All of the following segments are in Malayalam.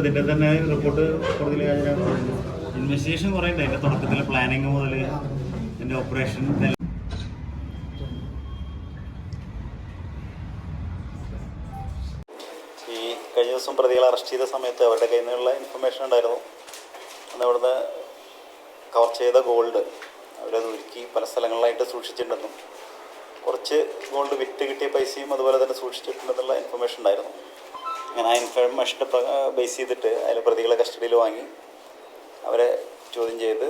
ഇതിന്റെ തന്നെ റിപ്പോർട്ട് കോടതിയിൽ ഹാജരാക്കുന്നു ഇൻവെസ്റ്റിഗേഷൻ കുറേ ഉണ്ട്. അതിന്റെ തുടക്കത്തിലെ പ്ലാനിങ് മുതൽ അതിന്റെ ഓപ്പറേഷൻ ഈ കഴിഞ്ഞ ദിവസം പ്രതികളെ അറസ്റ്റ് ചെയ്ത സമയത്ത് അവരുടെ കയ്യിൽ നിന്നുള്ള ഇൻഫർമേഷൻ ഉണ്ടായിരുന്നു. അന്ന് അവിടുന്ന് കവർ ചെയ്ത ഗോൾഡ് അവരത് ഒരുക്കി പല സ്ഥലങ്ങളിലായിട്ട് സൂക്ഷിച്ചിട്ടുണ്ടെന്നും കുറച്ച് ഗോൾഡ് വിറ്റ് കിട്ടിയ പൈസയും അതുപോലെ തന്നെ സൂക്ഷിച്ചിട്ടുണ്ടെന്നുള്ള ഇൻഫർമേഷൻ ഉണ്ടായിരുന്നു. അങ്ങനെ ആ ഇൻഫർമേഷനെ ബേസ് ചെയ്തിട്ട് അതിൽ പ്രതികളെ കസ്റ്റഡിയിൽ വാങ്ങി അവരെ ചോദ്യം ചെയ്ത്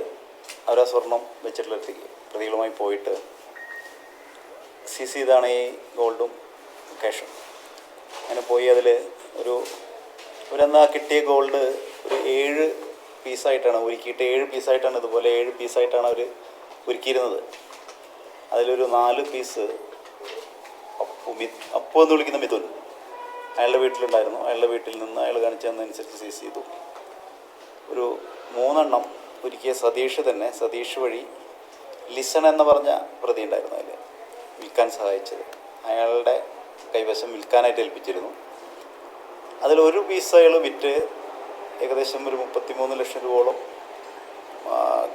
അവരാ സ്വർണം വെച്ചിട്ടുള്ള പ്രതികളുമായി പോയിട്ട് സീസ് ചെയ്താണ് ഈ ഗോൾഡും ക്യാഷും അങ്ങനെ പോയി അതിൽ ഒരു ഒരെന്നാ കിട്ടിയ ഗോൾഡ് ഒരു ഏഴ് പീസായിട്ടാണ് ഉരുക്കിയിട്ട് ഏഴ് പീസായിട്ടാണ് ഇതുപോലെ ഏഴ് പീസായിട്ടാണ് അവർ ഉരുക്കിയിരുന്നത് അതിലൊരു നാല് പീസ് അപ്പു മി അപ്പു എന്ന് വിളിക്കുന്ന മിഥുൻ. അയാളുടെ വീട്ടിലുണ്ടായിരുന്നു. അയാളുടെ വീട്ടിൽ നിന്ന് അയാൾ കാണിച്ചു തന്നതനുസരിച്ച് സീസ് ചെയ്തു. ഒരു മൂന്നെണ്ണം ഒരുക്കിയ സതീഷ് തന്നെ സതീഷ് വഴി ലിസൺ എന്ന് പറഞ്ഞ പ്രതി ഉണ്ടായിരുന്നു അതിൽ വിൽക്കാൻ സഹായിച്ചത്. അയാളുടെ കൈവശം വിൽക്കാനായിട്ട് ഏൽപ്പിച്ചിരുന്നു. ഒരു പീസ് അയാൾ വിറ്റ് ഏകദേശം ഒരു മുപ്പത്തിമൂന്ന് ലക്ഷം രൂപയോളം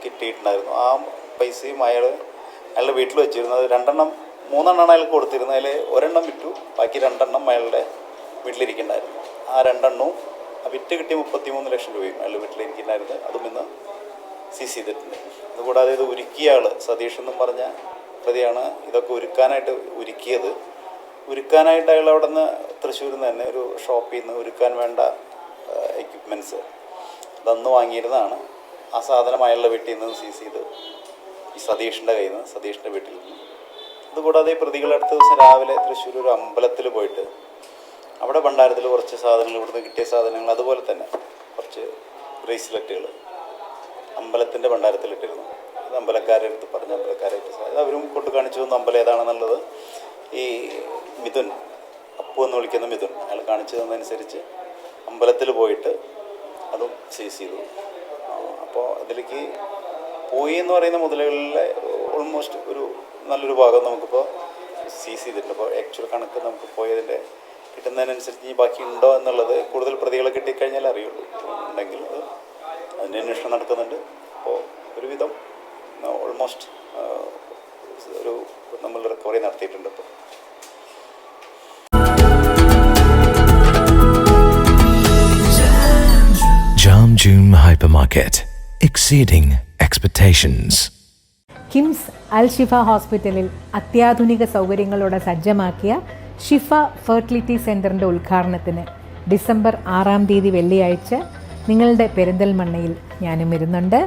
കിട്ടിയിട്ടുണ്ടായിരുന്നു. ആ പൈസയും അയാൾ അയാളുടെ വീട്ടിൽ വെച്ചിരുന്നത് രണ്ടെണ്ണം മൂന്നെണ്ണമാണ് അയാൾക്ക് കൊടുത്തിരുന്നത് അതിൽ ഒരെണ്ണം വിറ്റു. ബാക്കി രണ്ടെണ്ണം അയാളുടെ വീട്ടിലിരിക്കുന്നുണ്ടായിരുന്നു. ആ രണ്ടെണ്ണവും വിറ്റ് കിട്ടിയ മുപ്പത്തിമൂന്ന് ലക്ഷം രൂപയും അയാൾ വീട്ടിലിരിക്കുന്നുണ്ടായിരുന്നു. അതും ഇന്ന് സീസ് ചെയ്തിട്ടുണ്ട്. അതുകൂടാതെ ഇത് ഉരുക്കിയ ആൾ സതീഷ് എന്നും പറഞ്ഞ പ്രതിയാണ്. ഇതൊക്കെ ഉരുക്കാനായിട്ട് ഉരുക്കിയത് ഉരുക്കാനായിട്ട് അയാൾ അവിടെ നിന്ന് തൃശ്ശൂരിൽ നിന്ന് തന്നെ ഒരു ഷോപ്പിൽ നിന്ന് ഉരുക്കാൻ വേണ്ട എക്യുപ്മെന്റ്സ് അതൊന്ന് വാങ്ങിയിരുന്നതാണ്. ആ സാധനം അയാളുടെ വീട്ടിൽ നിന്ന് സീസ് ചെയ്ത് ഈ സതീഷിന്റെ കയ്യിൽ നിന്ന് സതീഷിന്റെ വീട്ടിൽ നിന്ന്. അതുകൂടാതെ അടുത്ത ദിവസം രാവിലെ തൃശ്ശൂർ ഒരു അമ്പലത്തിൽ പോയിട്ട് അവിടെ ഭണ്ഡാരത്തിൽ കുറച്ച് സാധനങ്ങൾ ഇവിടുന്ന് കിട്ടിയ സാധനങ്ങൾ അതുപോലെ തന്നെ കുറച്ച് ബ്രേസ്ലെറ്റുകൾ അമ്പലത്തിന്റെ ഭണ്ഡാരത്തിലിട്ടിരുന്നു അത് അമ്പലക്കാരെടുത്ത് പറഞ്ഞ അമ്പലക്കാരായിട്ട് സാ- അത് അവരും കൊണ്ട് കാണിച്ചു തന്നു അമ്പലം ഏതാണെന്നുള്ളത് ഈ മിഥുൻ അപ്പു എന്ന് വിളിക്കുന്ന മിഥുൻ അയാൾ കാണിച്ചു തന്നതനുസരിച്ച് അമ്പലത്തിൽ പോയിട്ട് അതും സീസ് ചെയ്തു. അപ്പോൾ അതിലേക്ക് പോയി എന്ന് പറയുന്ന മുതലുകളിലെ ഓൾമോസ്റ്റ് ഒരു നല്ലൊരു ഭാഗം നമുക്കിപ്പോൾ സീസ് ചെയ്തിട്ടുണ്ട്. അപ്പോൾ ആക്ച്വൽ കണക്ക് നമുക്ക് പോയതിന്റെ കിട്ടുന്നതിനനുസരിച്ച് ഇനി ബാക്കി ഉണ്ടോ എന്നുള്ളത് കൂടുതൽ പ്രതികളെ കിട്ടിക്കഴിഞ്ഞാൽ അറിയുള്ളൂ. ഉണ്ടെങ്കിൽ അത് അതിന്റെ അന്വേഷണം നടക്കുന്നുണ്ട്. അപ്പോൾ ഒരുവിധം ഓൾമോസ്റ്റ് ഒരു നമ്മൾ റിക്കവറി നടത്തിയിട്ടുണ്ട് ഇപ്പോൾ. Jam June Hypermarket, exceeding expectations. KIMS അൽ ഷിഫ ഹോസ്പിറ്റലിൽ അത്യാധുനിക സൗകര്യങ്ങളോടെ സജ്ജമാക്കിയ ഷിഫ ഫെർട്ടിലിറ്റി സെന്ററിന്റെ ഉദ്ഘാടനത്തിന് ഡിസംബർ ആറാം തീയതി വെള്ളിയാഴ്ച നിങ്ങളുടെ പെരിന്തൽമണ്ണയിൽ ഞാനും വരുന്നുണ്ട്